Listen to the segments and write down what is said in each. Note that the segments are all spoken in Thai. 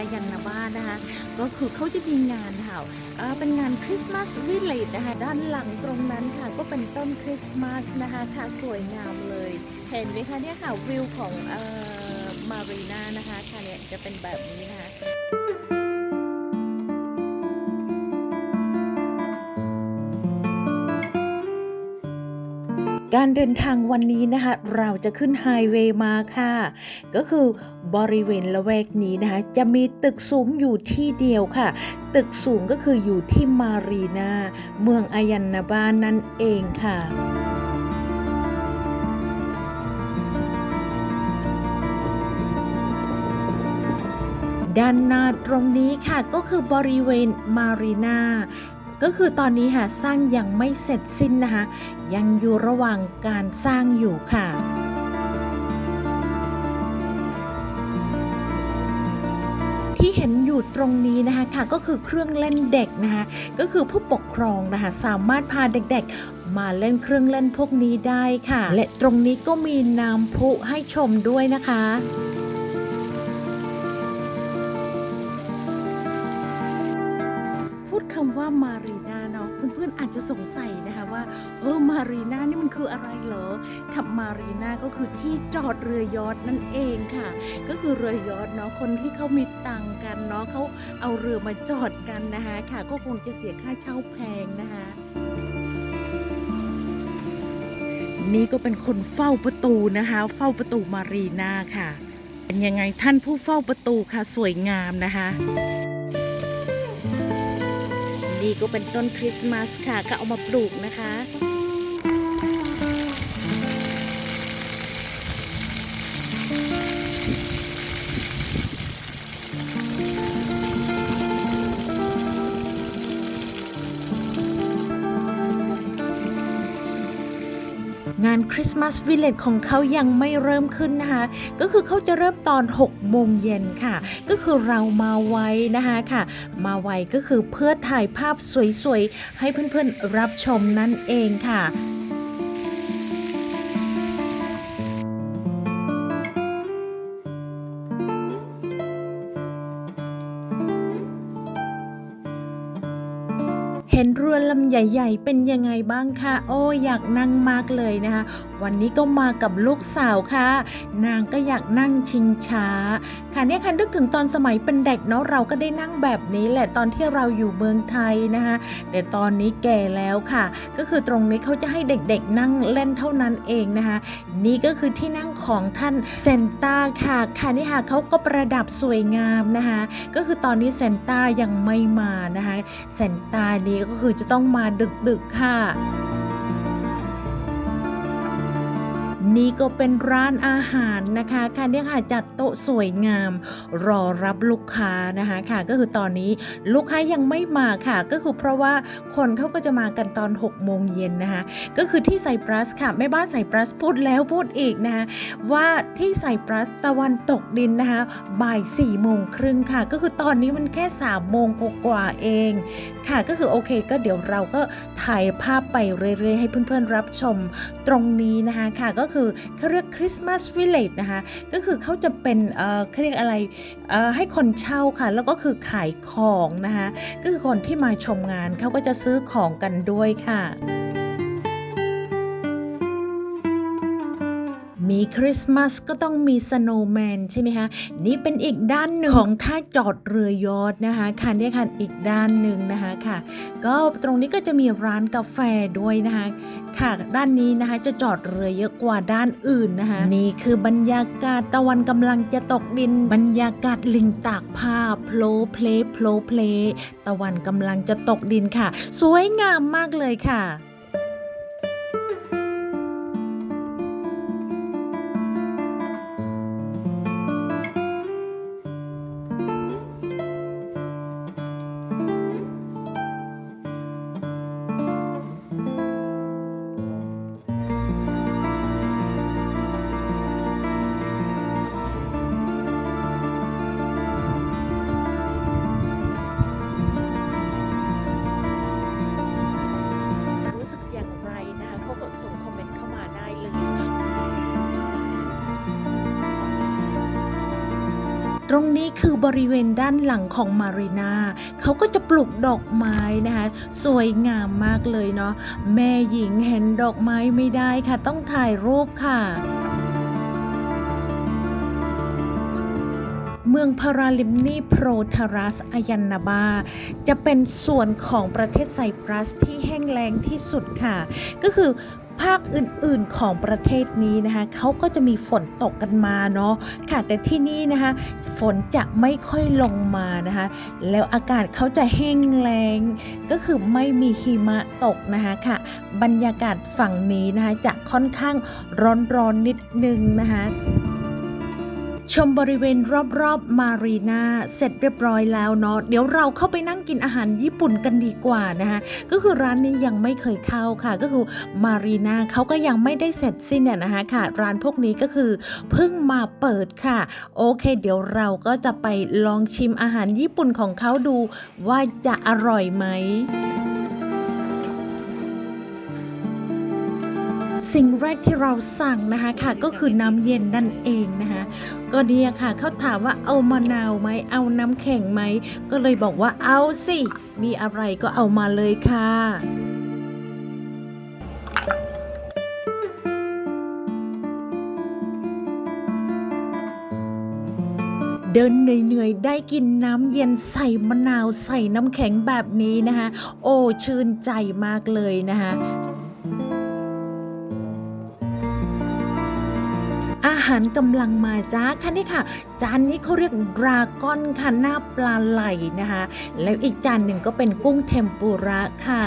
นาเมืองอายันนาบ้านนะคะ ก็คือเขาจะมีงานค่ะเป็นงานคริสต์มาสวิลเลจนะคะ ด้านหลังตรงนั้นค่ะ ก็เป็นต้นคริสต์มาสนะคะค่ะสวยงามเลย เห็นไหมคะเนี่ยค่ะวิวของมารีนานะคะค่ะเนี่ยจะเป็นแบบนี้นะคะ การเดินทางวันนี้นะคะเราจะขึ้นไฮเวย์มาค่ะ ก็คือบริเวณละแวกนี้นะคะจะมีตึกสูงอยู่ที่เดียวค่ะ ตึกสูงก็คืออยู่ที่มารีนาเมืองอายันนาบานนั่นเองค่ะด้านหน้าตรงนี้ค่ะก็คือบริเวณมารีนา ก็คือตอนนี้ค่ะสร้างยังไม่เสร็จสิ้นนะคะ ยังอยู่ระหว่างการสร้างอยู่ค่ะที่เห็นอยู่ตรงนี้นะคะค่ะก็คือเครื่องเล่นเด็กนะคะก็คือผู้ปกครองนะคะสามารถพาเด็กๆ มาเล่นเครื่องเล่นพวกนี้ได้ค่ะ และตรงนี้ก็มีน้ำพุให้ชมด้วยนะคะ ดคำว่ามารีนาเนาะเพื่อนๆอาจจะสงสัยนะคะว่า เออมารีนานี่มันคืออะไรเหรอขับมารีนาก็คือที่จอดเรือยอทนั่นเองค่ะ ก็คือเรือยอทเนาะคนที่เขามีตังค์กันเนาะเขาเอาเรือมาจอดกันนะคะค่ะ ก็คงจะเสียค่าเช่าแพงนะคะนี่ก็เป็นคนเฝ้าประตูนะคะ เฝ้าประตูมารีนาค่ะ เป็นยังไงท่านผู้เฝ้าประตูค่ะสวยงามนะคะ นี่ก็เป็นต้นคริสต์มาสค่ะก็เอามาปลูกนะคะ งานคริสต์มาสวิลเลจของเขายังไม่เริ่มขึ้นนะคะ ก็คือเขาจะเริ่มตอน 6 โมงเย็นค่ะ ก็คือเรามาไว้นะคะค่ะ มาไวก็คือเพื่อถ่ายภาพสวยๆ ให้เพื่อนๆรับชมนั่นเองค่ะ เห็นเรือลำใหญ่ ๆ เป็นยังไงบ้างคะโอ้อยากนั่งมากเลยนะคะ วันนี้ก็มากับลูกสาวค่ะ นางก็อยากนั่งชิงช้า ค่ะเนี่ยค่ะนึกถึงตอนสมัยเป็นเด็กเนาะเราก็ได้นั่งแบบนี้แหละตอนที่เราอยู่เมืองไทยนะคะแต่ตอนนี้แก่แล้วค่ะ ก็คือตรงนี้เขาจะให้เด็กๆนั่งเล่นเท่านั้นเองนะคะ นี่ก็คือที่นั่งของท่านเซนต้าค่ะค่ะนี่ค่ะเขาก็ประดับสวยงามนะคะก็คือตอนนี้เซนต้ายังไม่มานะคะเซนต้านี้ก็คือจะต้องมาดึกๆค่ะ นี่ก็เป็นร้านอาหารนะคะค่ะเนี่ยค่ะจัดโต๊ะสวยงาม รอรับลูกค้านะคะค่ะ ก็คือตอนนี้ลูกค้ายังไม่มาค่ะ ก็คือเพราะว่าคนเขาก็จะมากันตอน6โมงเย็นนะคะก็คือที่ไซปรัสค่ะแม่บ้านไซปรัสพูดแล้วพูดอีกนะคะว่าที่ไซปรัสตะวันตกดินนะคะบ่าย4ี่โมงครึ่งค่ะ ก็คือตอนนี้มันแค่3ามโมงกว่าเองค่ะ ก็คือโอเค ก็เดี๋ยวเราก็ถ่ายภาพไปเรื่อยๆ ให้เพื่อนๆรับชมตรงนี้นะคะค่ะก็คือเขาเรียกคริสต์มาสวิลเลจนะคะ ก็คือเขาจะเป็นเอ่อเขาเรียกอะไรเอ่อให้คนเช่าค่ะ แล้วก็คือขายของนะคะ ก็คือคนที่มาชมงานเขาก็จะซื้อของกันด้วยค่ะ มีคริสต์มาสก็ต้องมีสโนว์แมนใช่ไหมคะ นี่เป็นอีกด้านหนึ่งของท่าจอดเรือยอทนะคะค่ะเนี่ยค่ะอีกด้านหนึ่งนะคะค่ะ ก็ตรงนี้ก็จะมีร้านกาแฟด้วยนะคะค่ะด้านนี้นะคะจะจอดเรือเยอะกว่าด้านอื่นนะคะนี่คือบรรยากาศตะวันกำลังจะตกดิน บรรยากาศลิงตากผ้าโพลเพลโพลเพลตะวันกำลังจะตกดินค่ะ สวยงามมากเลยค่ะ ตรงนี้คือบริเวณด้านหลังของมารีนาเขาก็จะปลูกดอกไม้นะคะ สวยงามมากเลยเนาะแม่หญิงเห็นดอกไม้ไม่ได้ค่ะ ต้องถ่ายรูปค่ะเมืองพาราลิมนีโปรทารัสอายันนาบา จะเป็นส่วนของประเทศไซปรัสที่แห้งแล้งที่สุดค่ะ ก็คือ ภาคอื่นๆของประเทศนี้นะคะเขาก็จะมีฝนตกกันมาเนาะค่ะแต่ที่นี่นะคะฝนจะไม่ค่อยลงมานะคะแล้วอากาศเขาจะแห้งแล้งก็คือไม่มีหิมะตกนะคะค่ะ บรรยากาศฝั่งนี้นะคะจะค่อนข้างร้อนๆนิดนึงนะคะ ชมบริเวณรอบๆมารีนาเสร็จเรียบร้อยแล้วเนาะเดี๋ยวเราเข้าไปนั่งกินอาหารญี่ปุ่นกันดีกว่านะคะก็คือร้านนี้ยังไม่เคยเข้าค่ะ ก็คือมารีนาเขาก็ยังไม่ได้เสร็จสิ้นเนี่ยนะคะค่ะ ร้านพวกนี้ก็คือเพิ่งมาเปิดค่ะ โอเค เดี๋ยวเราก็จะไปลองชิมอาหารญี่ปุ่นของเขาดูว่าจะอร่อยไหม สิ่งแรกที่เราสั่งนะคะค่ะก็คือน้ำเย็นนั่นเองนะคะก็เนี่ยค่ะเขาถามว่าเอามะนาวไหมเอาน้ำแข็งไหมก็เลยบอกว่าเอาสิ มีอะไรก็เอามาเลยค่ะเดินเหนื่อยๆ ได้กินน้ำเย็นใส่มะนาวใส่น้ำแข็งแบบนี้นะคะ โอ้ชื่นใจมากเลยนะคะ อาหารกำลังมาจ้าค่ะนี่ค่ะ จานนี้เขาเรียกดราก้อนค่ะหน้าปลาไหลนะคะ แล้วอีกจานหนึ่งก็เป็นกุ้งเทมปุระค่ะ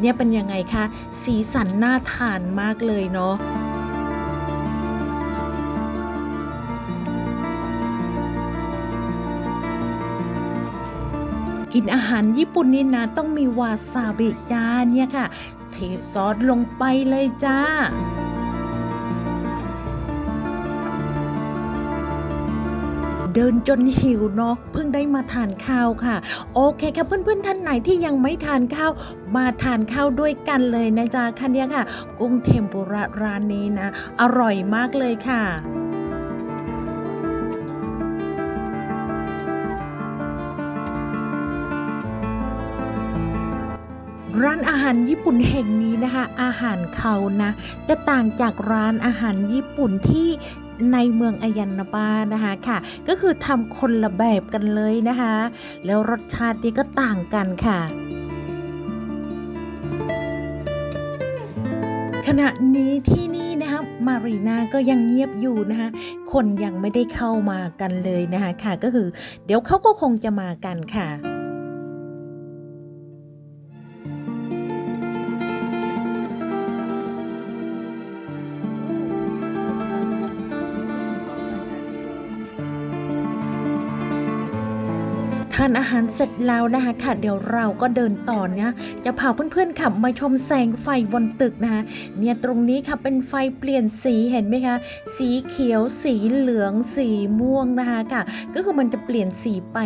เนี่ยเป็นยังไงคะสีสันน่าทานมากเลยเนาะกินอาหารญี่ปุ่นนี่นะต้องมีวาซาบิจ้าเนี่ยค่ะ เทซอสลงไปเลยจ้า เดินจนหิวเนาะเพิ่งได้มาทานข้าวค่ะ โอเคค่ะเพื่อนๆท่านไหนที่ยังไม่ทานข้าวมาทานข้าวด้วยกันเลยนะจ๊ะคันนี้ค่ะ กุ้งเทมปุระร้านนี้นะ อร่อยมากเลยค่ะร้านอาหารญี่ปุ่นแห่งนี้นะคะ อาหารเขานะ จะต่างจากร้านอาหารญี่ปุ่นที่ ในเมืองอายันนาบานะคะค่ะ ก็คือทำคนละแบบกันเลยนะคะ แล้วรสชาตินี่ก็ต่างกันค่ะขณะนี้ที่นี่นะคะมารีนาก็ยังเงียบอยู่นะคะคนยังไม่ได้เข้ามากันเลยนะคะค่ะก็คือเดี๋ยวเขาก็คงจะมากันค่ะ ทานอาหารเสร็จแล้วนะคะค่ะเดี๋ยวเราก็เดินต่อเนี่ยจะพาเพื่อนๆขับมาชมแสงไฟบนตึกนะคะเนี่ยตรงนี้ค่ะเป็นไฟเปลี่ยนสีเห็นไหมคะสีเขียวสีเหลืองสีม่วงนะคะค่ะ ก็คือมันจะเปลี่ยนสีไป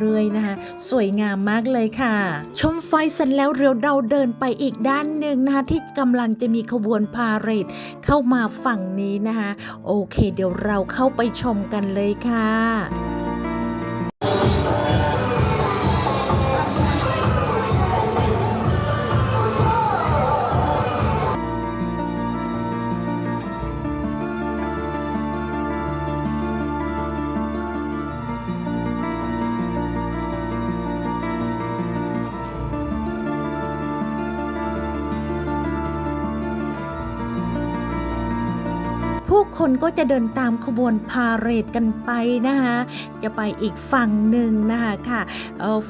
เรื่อยๆนะคะ สวยงามมากเลยค่ะ ชมไฟเสร็จแล้วเดี๋ยวเราเดินไปอีกด้านหนึ่งนะคะที่กำลังจะมีขบวนพาเหรดเข้ามาฝั่งนี้นะคะ โอเค เดี๋ยวเราเข้าไปชมกันเลยค่ะ คนก็จะเดินตามขบวนพาเหรดกันไปนะคะจะไปอีกฝั่งหนึ่งนะคะค่ะ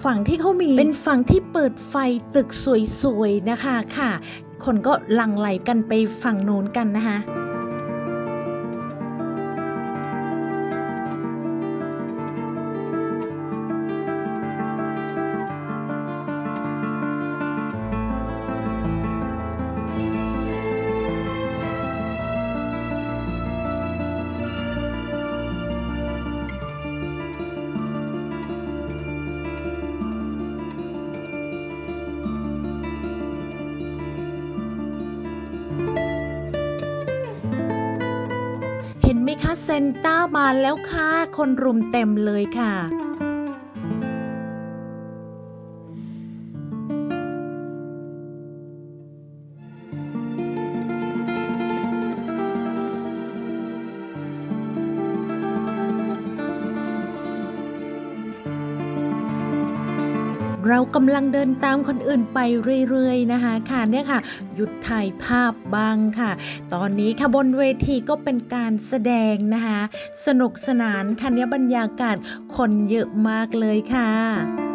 ฝั่งที่เขามีเป็นฝั่งที่เปิดไฟตึกสวยๆนะคะค่ะ คนก็หลั่งไหลกันไปฝั่งโน้นกันนะคะ เซนต้ามาแล้วค่ะ คนรุมเต็มเลยค่ะ เรากำลังเดินตามคนอื่นไปเรื่อยๆนะคะค่ะเนี่ยค่ะ หยุดถ่ายภาพบ้างค่ะ ตอนนี้ค่ะบนเวทีก็เป็นการแสดงนะคะ สนุกสนานคันนี้บรรยากาศคนเยอะมากเลยค่ะ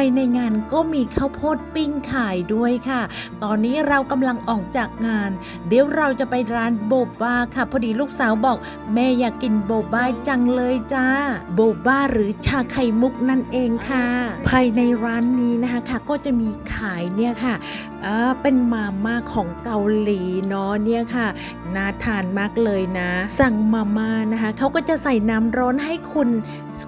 ายในงานก็มีข้าวโพดปิ้งขายด้วยค่ะ ตอนนี้เรากำลังออกจากงาน เดี๋ยวเราจะไปร้านโบบ้าค่ะ พอดีลูกสาวบอก แม่อยากกินโบบ้าจังเลยจ้า โบบ้าหรือชาไข่มุกนั่นเองค่ะ ภายในร้านนี้นะคะค่ะ ก็จะมีขายเนี่ยค่ะอ่าเป็นมาม่าของเกาหลีเนาะเนี่ยค่ะน่าทานมากเลยนะ สั่งมาม่านะคะเขาก็จะใส่น้ำร้อนให้คุณ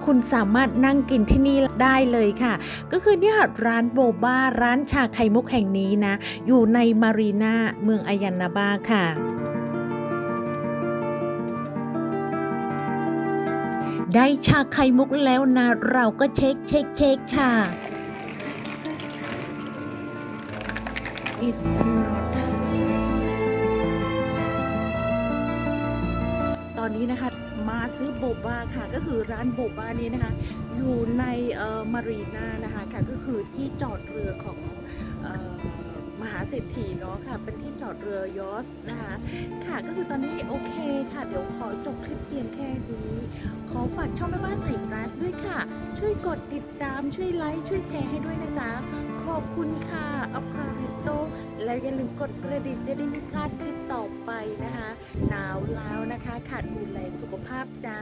คุณสามารถนั่งกินที่นี่ได้เลยค่ะ ก็คือเนี่ยค่ะร้านโบบ้าร้านชาไข่มุกแห่งนี้นะ อยู่ในมารีนาเมืองอายันนาบาค่ะได้ชาไข่มุกแล้วนะ เราก็เช็คเช็คเช็คค่ะตอนนี้นะคะ มาซื้อโบบ้าค่ะ ก็คือร้านโบบ้านี้นะคะ อยู่ในเอ่อมารีนานะคะค่ะก็คือที่จอดเรือของเอ่อมหาเศรษฐีเนาะค่ะ เป็นที่จอดเรือยอสนะคะ ค่ะก็คือตอนนี้โอเคค่ะ เดี๋ยวขอจบคลิปเพียงแค่นี้ ขอฝากช่องแม่บ้านใส่ ช่วยกดติดตามช่วยไลค์ ช่วยแชร์ให้ด้วยนะจ๊ะ ขอบคุณค่ะอัฟคาริสโตแล้วอย่าลืมกดกระดิ่งจะได้ไม่พลาดคลิปต่อไปนะคะ หนาวแล้วนะคะ ขาดดูแลสุขภาพจ้า